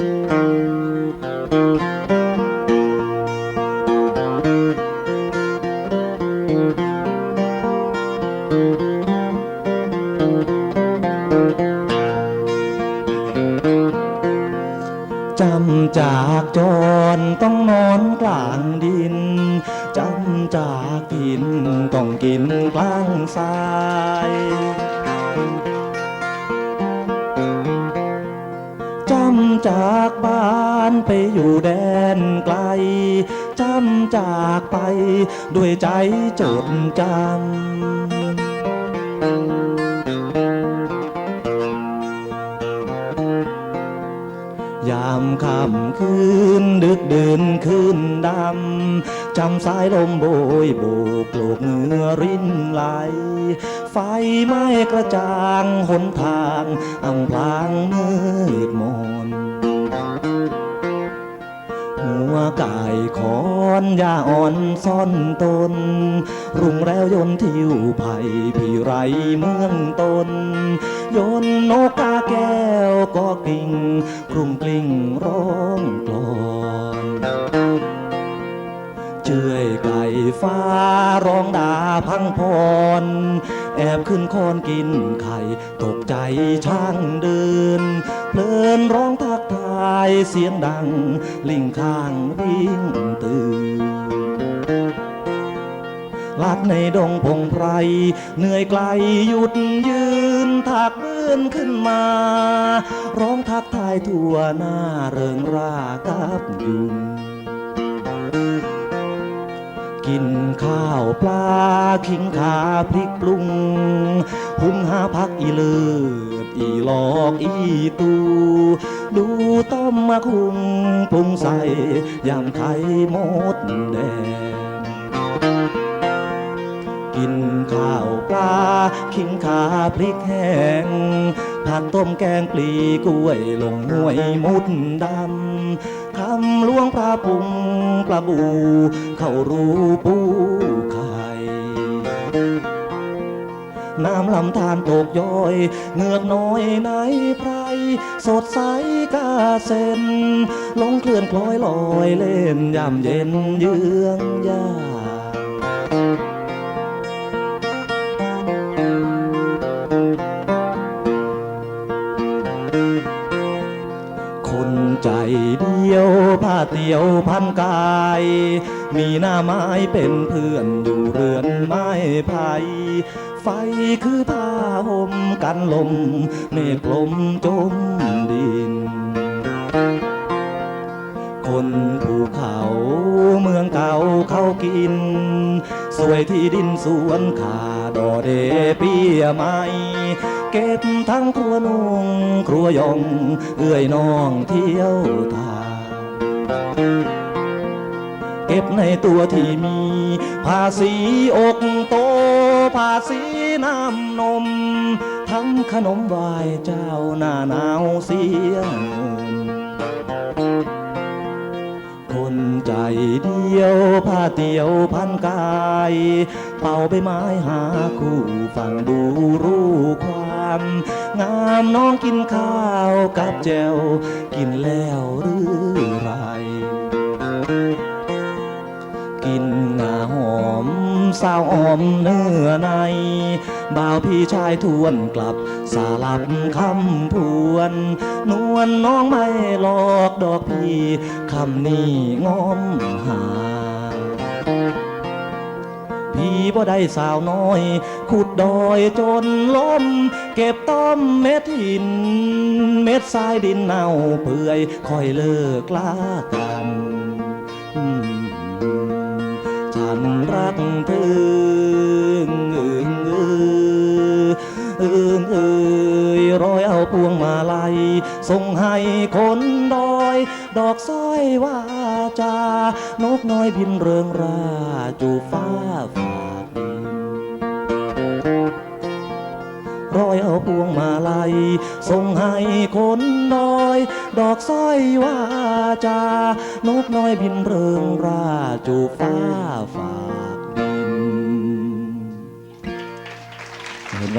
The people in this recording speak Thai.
จำจากจรต้องนอนกลางดิน จำจากกินต้องกินกลางทราย จำจากบ้านไปอยู่แดนไกล จำจากไปด้วยใจจดจำยามค่ำคืนดึกเดินคืนดำ จำสายลมโบยโบกโลกเหงื่อรินไหล ไฟไหม้กระจ่างหนทางอำพลางมืดมนหัวไก่คอนยาอ่อนซ่อนตน รุ่งแล้วยนทิวไผ่พี่ไรเมืองตน ยนนกกาแก้วก็กิ่งกรุงกลิ้งร้องกลอ ฟ้าร้องด่าพังพร แอบขึ้นคอนกินไข่ตกใจช่างเดิน เพลินร้องทักทายเสียงดัง ลิงข้างวิ่งตื่นลัดในดงพงไพร เหนื่อยไกลหยุดยืนถักเบือนขึ้นมา ร้องทักทายทั่วหน้าเริงรากับยุง กินข้าวปลาขิงขาพริกปรุง หุงหาพักอีเลิศอีหลอกอีตู ดูต้มมาคุงปรุงใส่ยำไข่มดแดงกินข้าวปลาขิงขาพริกแห้ง ผักต้มแกงปลีกล้วยลงห้วยมุดดำคำลวงปลาปุงปลาบู เข้ารูปูไข่น้ำลำธารตกย้อย เงือกน้อยในไพรสดใสกาเส้นลงเคลื่อนคล้อยลอยเล่นยามเย็นเยืองยา ยวผ้าเตียวพันกาย มีหน้าไม้เป็นเพื่อนอยู่เรือนไม้ไผ่ไฟคือผ้าห่มกันลมเมฆลมจมดิน คนภูเขาเมืองเก่าเขากิน สวยที่ดินสวนขาดอเดเปียไม้เก็บทั้งครัวนุงครัวยอง เอื้อยน้องเที่ยวทาง เก็บในตัวที่มี ภาษีอกโต ภาษีน้ำนมทำขนมไหวายเจ้าหน้าหนาวเสียงคนใจเดียวผ้าเตียวพันกาย เป่าใบไม้หาคู่ฟังดูรู้ความ งามน้องกินข้าวกับแจวกินแล้วหรือไร กินงาหอมสาวออมเนื้อใน บ่าวพี่ชายทวนกลับสาลับคำพวน นวลน้องไม่หลอกดอกพี่คำนี้งอมหา บ่ได้สาวน้อย ขุดดอยจนล้ม เก็บต้อมเม็ดหิน เม็ดทรายดินเน่าเปื่อยค่อยเลิกลากันฉันรักเธออึงเอืออึงเอยร้อยเอาพวงมาลัยส่งให้คนดอย ดอกสร้อยว่า จานกน้อยบินเริงราจูฟ้าฝากดินร้อยเอาพวงมาลัยส่งให้คนน้อย ดอกสร้อยว่าจานกน้อยบินเริงราจูฟ้าฝากดินเห็นไหม